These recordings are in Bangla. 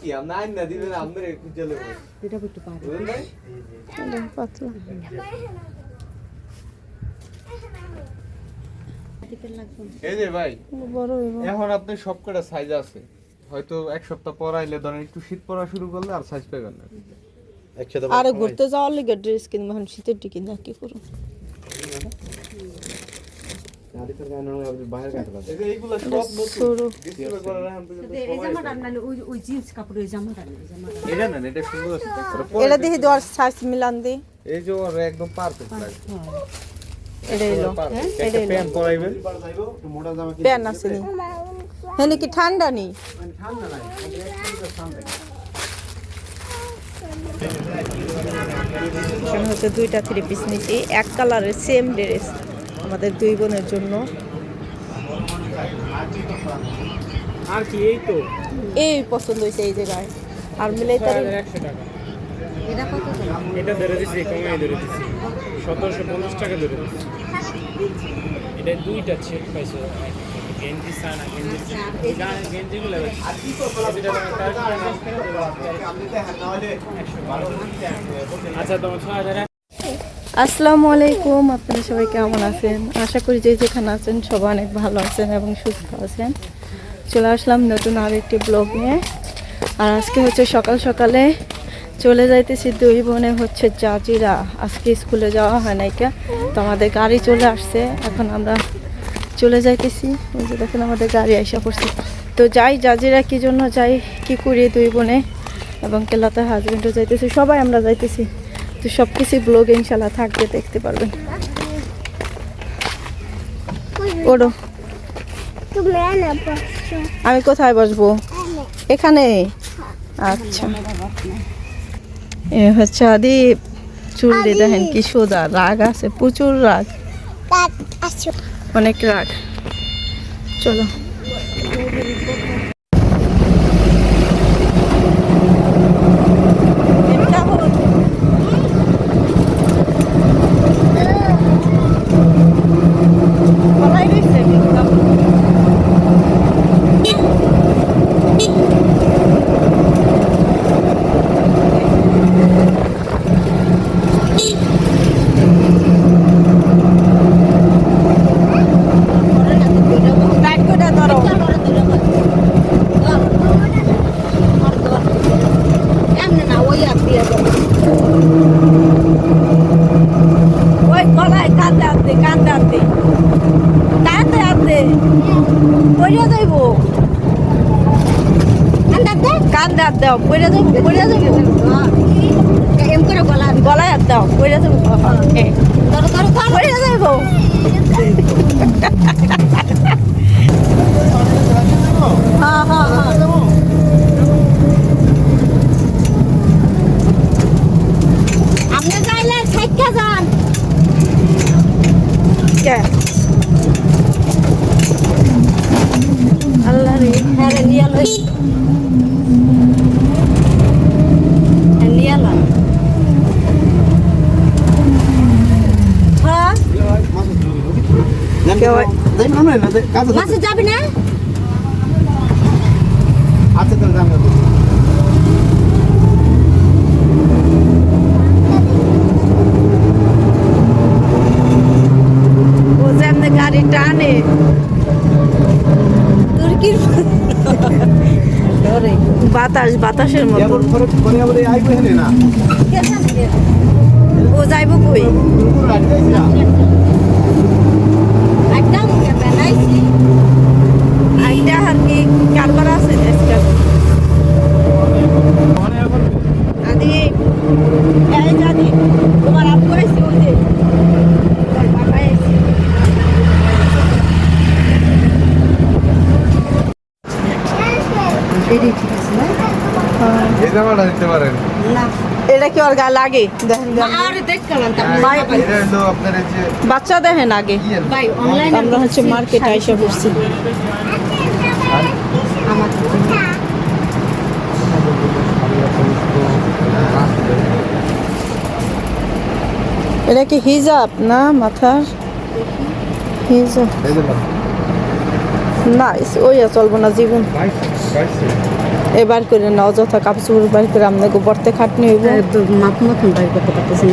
কি আইন না দিবেন একটু চলে এটা একটু পারে ভাই পাতলা টিপের লাগবে না। এই যে ভাই এখন আপনি সব কটা সাইজ আছে হয়তো এক সপ্তাহ পর আইলে ধরেন একটু শীত পড়া শুরু করলে আর সাইজ পাবেন না আরে ঘুরতে যাওয়ার লিগে ড্রেস কিনবো এখন শীতের টিকি না কি করুন এই যে এইগুলো সব নতুন সরু ডিসপ্লে করা রাখেন পর্যন্ত তো এই জামাটা না ওই ওই জিন্স কাপড় ওই জামাটা না ওই জামাটা এটা না এটা সুন্দর আছে ওটা পরে এটা দেখি দেওয়ার সাইজ মিলান দি এই যে ওর একদম পারফেক্ট লাগে এটা এলো একটা প্যান্ট পরাইবেন প্যান আছে নি হ্যাঁ কি ঠান্ডা নেই এখানে হচ্ছে দুইটা থ্রি পিস নিচ্ছি এক কালারের সেম ড্রেস আমাদের দুই বোনের জন্য। আর কি এই তো? এই পছন্দ হয়েছে এই জায়গায়। আর মিলাই তার একশো টাকা। এটা কত এটা ধরে দিচ্ছি কমাই ধরে সতেরোশো পঞ্চাশ টাকা ধরে দিচ্ছি এটা দুইটা ছেট পাইছো আচ্ছা আসসালামু আলাইকুম, আপনারা সবাই কেমন আছেন? আশা করি যে যেখানে আছেন সবাই অনেক ভালো আছেন এবং সুস্থ আছেন। চলে আসলাম নতুন আর একটি ব্লগ নিয়ে। আর আজকে হচ্ছে সকাল সকালে চলে যাইতেছি দুই বোনে হচ্ছে জাজিরা। আজকে স্কুলে যাওয়া হয় নাইকা তো আমাদের গাড়ি চলে আসছে। এখন আমরা চলে যাইতেছি। ওই যে দেখেন আমাদের গাড়ি আইসা পড়ছে। তো যাই, জাজিরা কি জন্য যাই, কি করি দুই বোনে এবং কেলাতে হাজবেন্ডও যাইতেছি। সবাই আমরা যাইতেছি। তো সব কিছু ব্লগে ইনশাল্লাহ থাকবে, দেখতে পারবেন। ওড়ো। আমি কোথায় বসবো? এখানে? আচ্ছা। এ হচ্ছে আদি চুল দেখেন কি সোদা রাগ আছে, প্রচুর রাগ। অনেক রাগ। চলো গলায় রয়েছে কাপড় টাইট করে ধরো এমনি না ওই আর দিয়ে দাও। ওই গলায় কান্দে আনতে কান্দে আনতে কান্দে আনতে পড়িয়া যাইব কান্দে হাত দাও পড়িয়া যাইব পড়িয়া যাইব এম করে গলা গলায় হাত দাও পড়িয়া যাইব এ, ধরো ধরো ধরো পড়িয়া যাইব হ্যাঁ হ্যাঁ হ্যাঁ আপনি যাইলে থাইকা যান কে আল্লাহ রে হ্যাঁ রে, নিয়ে লই হ্যাঁ, নিয়ে লই হ্যাঁ মাসে যাবি না? আচ্ছা তাহলে দাম ও যেমনি গাড়ি টানে। তুর্কির বাতাস বাতাসের মতো। ও যাইব কই? একদম। বেলাইছি আইটা আর কি কারবার আছে আজকাল? আদি এই জানি তোমার আপ করেছি ওই যে। তোমার বাবা এসে বেরি ঠিক আছে না এই জামাটা দিতে পারেন। না। এটা কি ওর গায়ে লাগে? বাচ্চা দেখেন আগে। ইয়ে অনলাইন আমরা হচ্ছে মার্কেটে আইসা আমার এটা কি হিজাব না মাথার? হিজাব। না ওই চলবো না জীবন। এবার করে না অযথা কাপড় চোপড় বার করে আপনাকে বর্তে খাটনি হইব। মাপ মতন বাইর করতে পারতেছি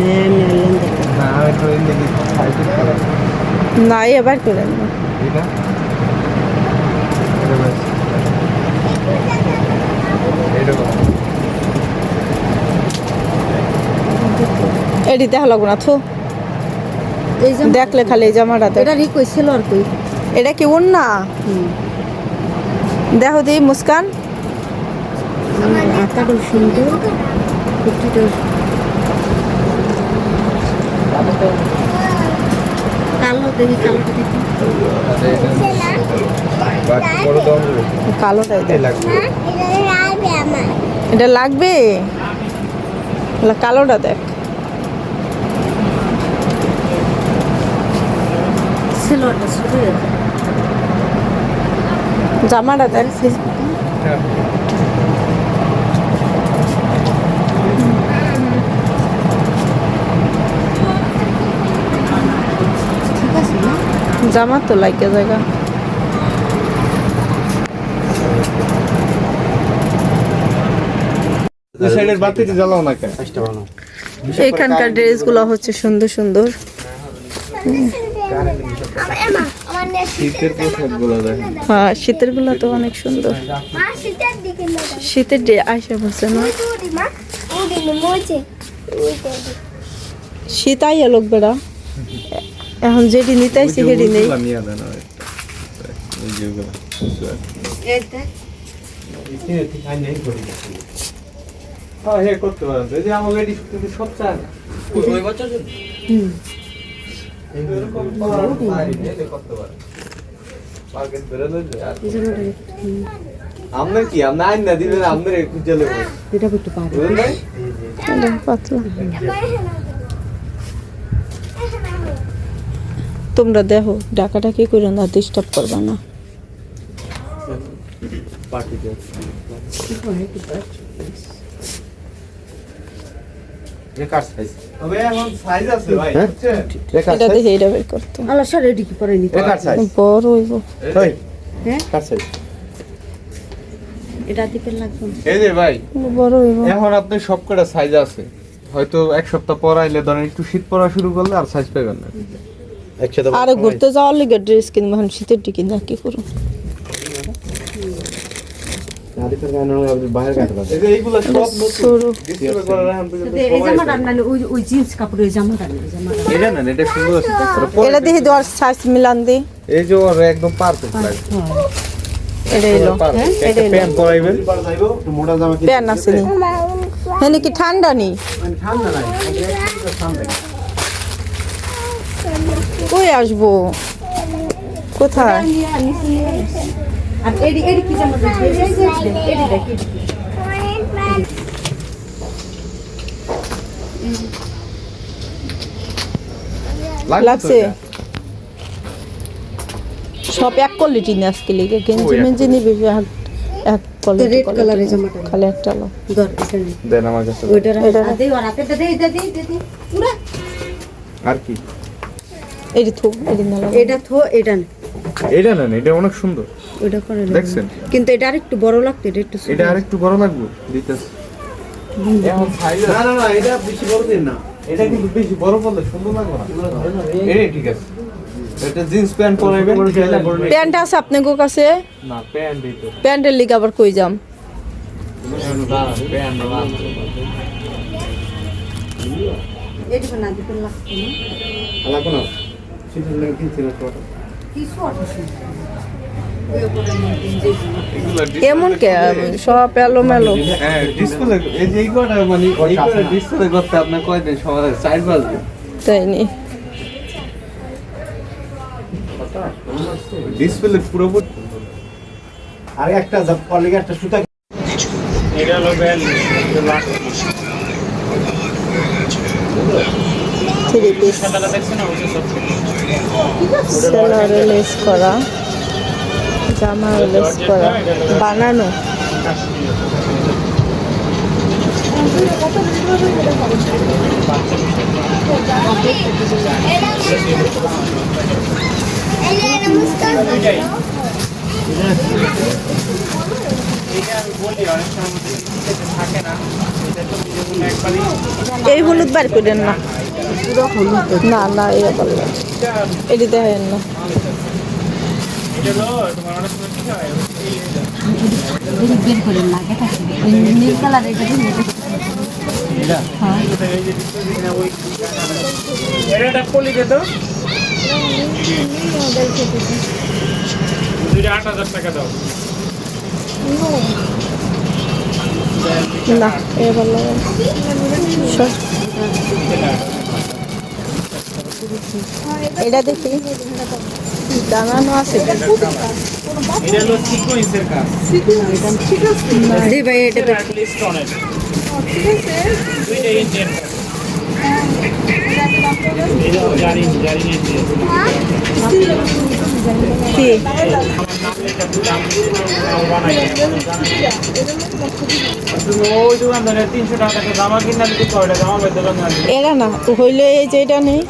না এবার করে না এটা? দেখা লাগবো না থু। এই যে দেখলে খালি এই জামাটা দেখ। এটা রি কইছিল আর কই? এটা কি না দেখো দি মুস্কান। আটাটা সুন্দর। কুর্তিটা কালো দেখি কালো দেখি। এটা বাকি বড় দাম দেবে কালোটাই দেখ। লাগবে। এটা লাগবে? কালোটা দেখ। জামাটা দেখ হ্যাঁ ঠিক আছে না জামা তো লাগে জায়গা। এখানকার ড্রেসগুলো হচ্ছে সুন্দর সুন্দর। গুলো হ্যাঁ শীতেরগুলো তো অনেক সুন্দর। শীতের ডে আইসা বলছে না? শীত আইয়া লোক বেড়া। এখন যেটি নিতাইছি সেটি নেই। একটা। হ্যাঁ। আমার আপনার কি? আপনি আইন না দিবেন আপনার খুঁজে লেবো এটা একটু পাতলা। তোমরা দেখো ডাকাটা কি করে না ডিস্টার্ব করবা না। এখন সাইজ আছে ভাই হ্যাঁ? হ্যাঁ? এটা দিতে লাগবে। না। এই যে ভাই বড় হইব। এখন আপনি সব কটা সাইজ আছে। হয়তো এক সপ্তাহ পর আইলে ধরেন একটু শীত পড়া শুরু করলে আর সাইজ পাবেন না। আরে ঘুরতে যাওয়ার লিগে ড্রেস কিনবো এখন শীতের টিকি না কি করুন নেই এটা দেখি সাইজ মিলান দি। এই যে ওর একদম পারফেক্ট লাগে এটা এলো। Perfect। এটা এলো। প্যান্ট পরাইবেন। প্যান আছে নি। হ্যাঁ কি ঠান্ডা নি? কই আসব? কোথায়? লাগছে? সব এক কোয়ালিটি নিয়ে আজকে লিগে। গেঞ্জি মেঞ্জি নিবি এক কোয়ালিটি জামাটা। খালি একটা লো। ধর দেন আমার কাছে। ওইটা রাখ। দে আর দে দে দে আর কি? এটি থু এটি না এটা থো এটা নে। এটা নেন এটা অনেক সুন্দর। ওইটা করে দেখছেন? কিন্তু এটা আরেকটু বড় লাগতো এটা একটু এটা আরেকটু বড় লাগবে দিতেছে। এখন সাইজ না না না এটা বেশি বড় দিন না। এটা কিন্তু বেশি বড় করলে সুন্দর লাগবে না। এটাই ঠিক আছে। এটা জিন্স প্যান্ট পরাইবেন প্যান্ট আছে আপনার কাছে? না প্যান্ট এই তো। প্যান্টের লিগে আবার কই যাম? এটা না দিতে লাগতো না। লাগবে না? সিজন লাগে কিনছি না তো কি শর্ট আছে ওই উপরে নে, যে জামাটা। এগুলা এমন কে? সব এলো মেলো হ্যাঁ ডিসপ্লে এই যে কটা মানে এই কটা ডিসপ্লে করতে আপনার কয়দিন সময় লাগে? চার বাজবে তাই নি। ডিসপ্লে পুরোপুরি? আর একটা কলিগে একটা সুতা এটা হলো থ্রি পিস সেলারে লেস করা। জামা লেস করা। বানানো। এই হলুদ বার করেন না। না না এটা দেখেন না। এটা বের না। আট হাজার টাকা দাও না। এ এটা দেখি। দাঁড়ানো আছে। জি ভাই এটা এরা না হইলে এই যে এটা নেই।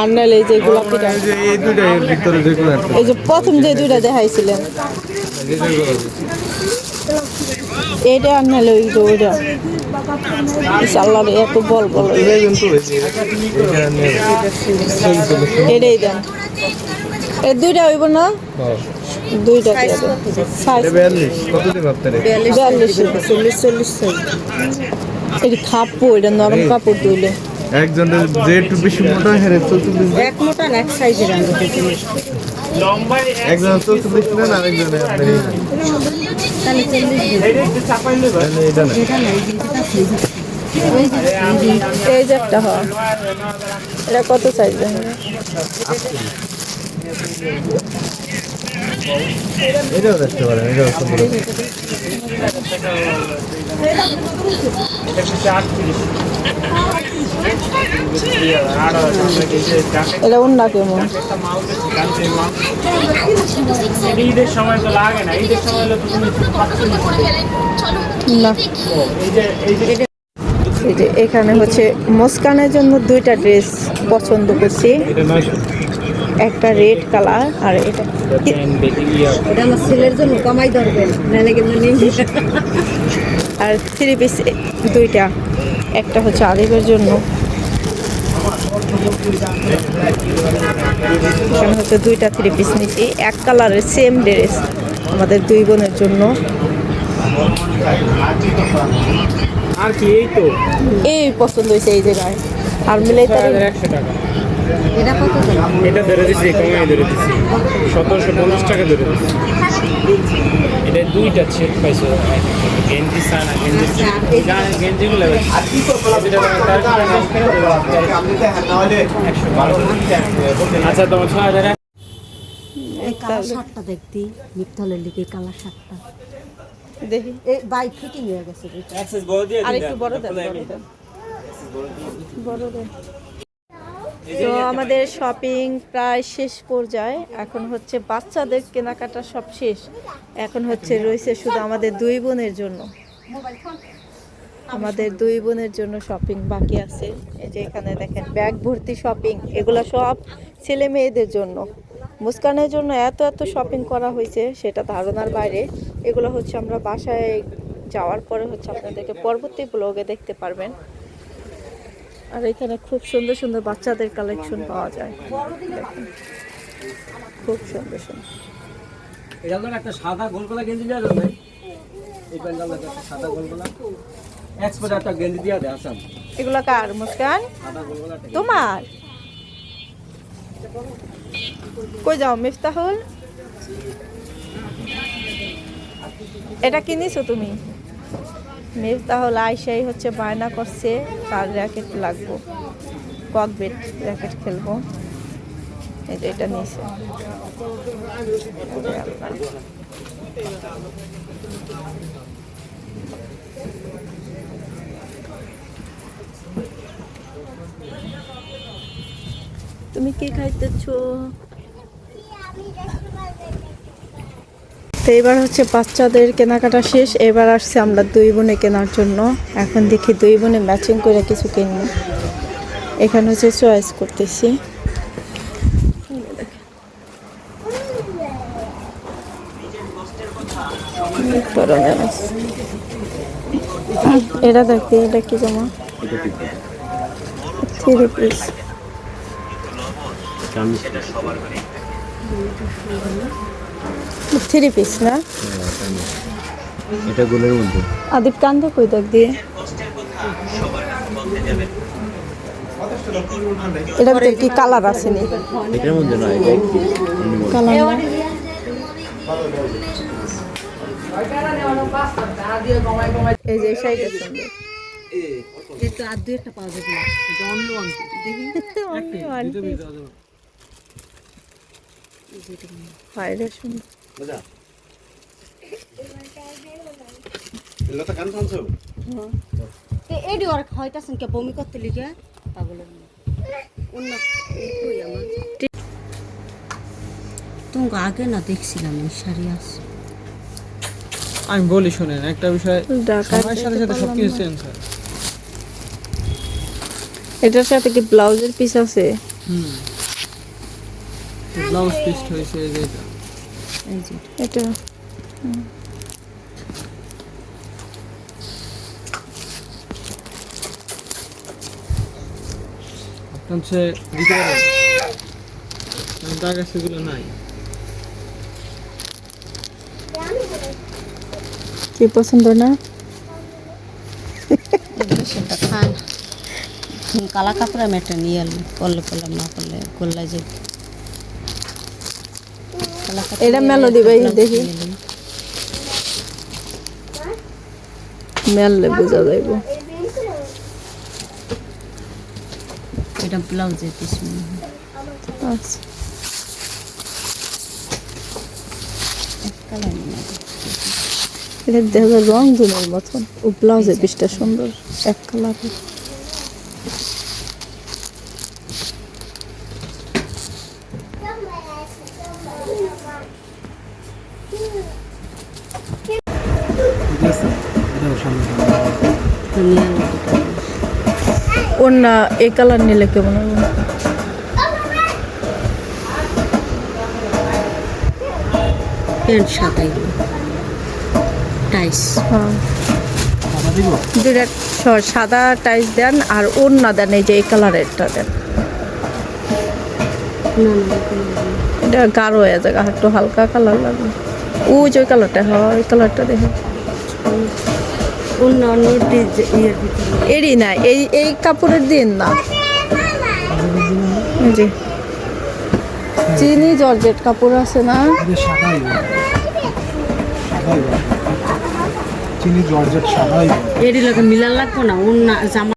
আর নাহলে এই যে গোলাপিটা এই যে এই দুইটা এর ভিতরে যে এই যে প্রথম যে দুইটা দেখাইছিলেন। এইটা আর নাহলে ওই যে ওইটা। ইনশাল্লাহ এত বল বল এটাই এই এটা দেন। এ দুইটা হইব না? হ্যাঁ। দুইটা এটা বিয়াল্লিশ। চল্লিশ চল্লিশ এটি খাপো এটা নরম কাপড় দিলে একজনের যে একটু বেশি মোটা হেরে চৌচল্লিশ এক মোটা এক সাইজের আনতে লম্বায় একজন চৌচল্লিশ নেন আরেকজনে আপনার এই একটু যে হয়। এটা কত সাইজ এটাও দেখতে পারেন এটাও সুন্দর এটা এটা অন্য কেমন? ঈদের সময় তো লাগে না ঈদের সময় হলে তুমি না। এই যে এই যে এই যে এখানে হচ্ছে মুস্কানের জন্য দুইটা ড্রেস পছন্দ করছি। একটা রেড কালার আর এটা এটা আমার ছেলের জন্য কমাই ধরবেন নাহলে কিন্তু আর থ্রি পিস দুইটা। একটা হচ্ছে আলিফের জন্য। এখানে হচ্ছে দুইটা থ্রি পিস নিচ্ছি এক কালারের সেম ড্রেস আমাদের দুই বোনের জন্য। আর কি এই তো? এই পছন্দ হয়েছে এই জায়গায়। আর মিলাই এটা কত এটা ধরে দিচ্ছি কমাই ধরে দিচ্ছি সতেরোশো পঞ্চাশ টাকা ধরে দিচ্ছি এটা দুইটা ছেদ পাইছো গেঞ্জি সানা গেঞ্জি গানের গেঞ্জিগুলো আচ্ছা তোমার ছয় হাজার কালার শার্টটা দেখতি মিথ্যালের লিখে কালার শার্টটা। দেখি। এই বাইক ফিটিং হয়ে গেছে এটা। আর একটু বড় দেন বড় দেন। তো আমাদের শপিং প্রায় শেষ পর্যায়ে। এখন হচ্ছে বাচ্চাদের কেনাকাটা সব শেষ। এখন হচ্ছে রয়েছে শুধু আমাদের দুই বোনের জন্য। আমাদের দুই বোনের জন্য শপিং বাকি আছে। এই যে এখানে দেখেন ব্যাগ ভর্তি শপিং এগুলো সব ছেলে মেয়েদের জন্য। মুস্কানের জন্য এত এত শপিং করা হয়েছে সেটা ধারণার বাইরে। এগুলো হচ্ছে আমরা বাসায় যাওয়ার পরে হচ্ছে আপনাদেরকে পরবর্তী ব্লগে দেখতে পারবেন। আর এখানে খুব সুন্দর সুন্দর বাচ্চাদের কালেকশন পাওয়া যায়। খুব সুন্দর সুন্দর। এটা হলো একটা সাদা গোলগোলা গেঞ্জি দেওয়া যাবে। এই প্যান্ডাল একটা সাদা গোলগোলা। এক্সপোর্ট একটা গেঞ্জি দেওয়া দেয় আসাম এগুলো কার মুস্কান? তোমার? কই যাও মিফতাহুল? এটা কিনেছো তুমি? মিফতাহুল আইসাই হচ্ছে বায়না করছে, তার র্যাকেট লাগবো। ককবেট র্যাকেট খেলব। এই যে এটা নিয়েছে। তুমি কি খাইতেছো? তো এবার হচ্ছে বাচ্চাদের কেনাকাটা শেষ। এবার আসছে আমরা দুই বোনে কেনার জন্য। এখন দেখি দুই বোনে ম্যাচিং করে কিছু কিনবো। এখানে হচ্ছে চয়েস করতেছি। এটা দেখতে এটা কি জামা? থ্রি পিস থ্রি পিস না? এটা গোলের মধ্যে। আদিপ কান্দে কই দেখ দিয়ে? এটা ভিতরে কি কালার আছে নি? এটার মধ্যে নয় এটা কালার এই যে শাড়িটা সুন্দর এটা আর দুই একটা পাওয়া যাবে না। সুন্দর লতা কান টানছো তো এডি ওর খাইতাছেন কে? বমি করতে লিগে? পাগলের অন্য কই আমার? তুমি আগে না দেখছিলাম এই শাড়ি আছে। আমি বলি শোনেন একটা বিষয় সময়ের সাথে সাথে সব কিছু চেঞ্জ হয়। এটার সাথে কি ব্লাউজের পিস আছে? হুম। ব্লাউজ পিস হয়েছে। এই যে এটা। হচ্ছে দিতে পারেন কারণ তার কাছে এগুলো নাই? কি পছন্দ না? সেটা খান। কালা কাপড় আমি একটা নিয়ে এলাম করলে করলাম না করলে গোল্লা যে এটা মেলো দিবে, দেখি। মেললে বোঝা যাইব এটা ব্লাউজের পিস আচ্ছা। এটা দেখা যায় রং জুমের মতন ও ব্লাউজের পিসটা সুন্দর এক কালারের তো নিয়ে এলাম দুটো। ওর না এই কালার নিলে কেমন হবে? প্যান্ট সাদা এগুলো। টাইস হ্যাঁ। দুটা সাদা টাইস দেন আর ওড়না দেন এই যে এই কালারেরটা দেন। এটা গাঢ় হয়ে যায় একটু হালকা কালার লাগবে। ও যে ওই কালারটা হয় ওই কালারটা দেখো। অন্য অন্য ডিজ- ইয়ের ভিতরে। এরই না এই এই কাপড়ের দিন না। চিনি জর্জেট কাপড় আছে না? চিনি জর্জেট সাদাই এর লগে মিলার লাগবো না অন্য জামা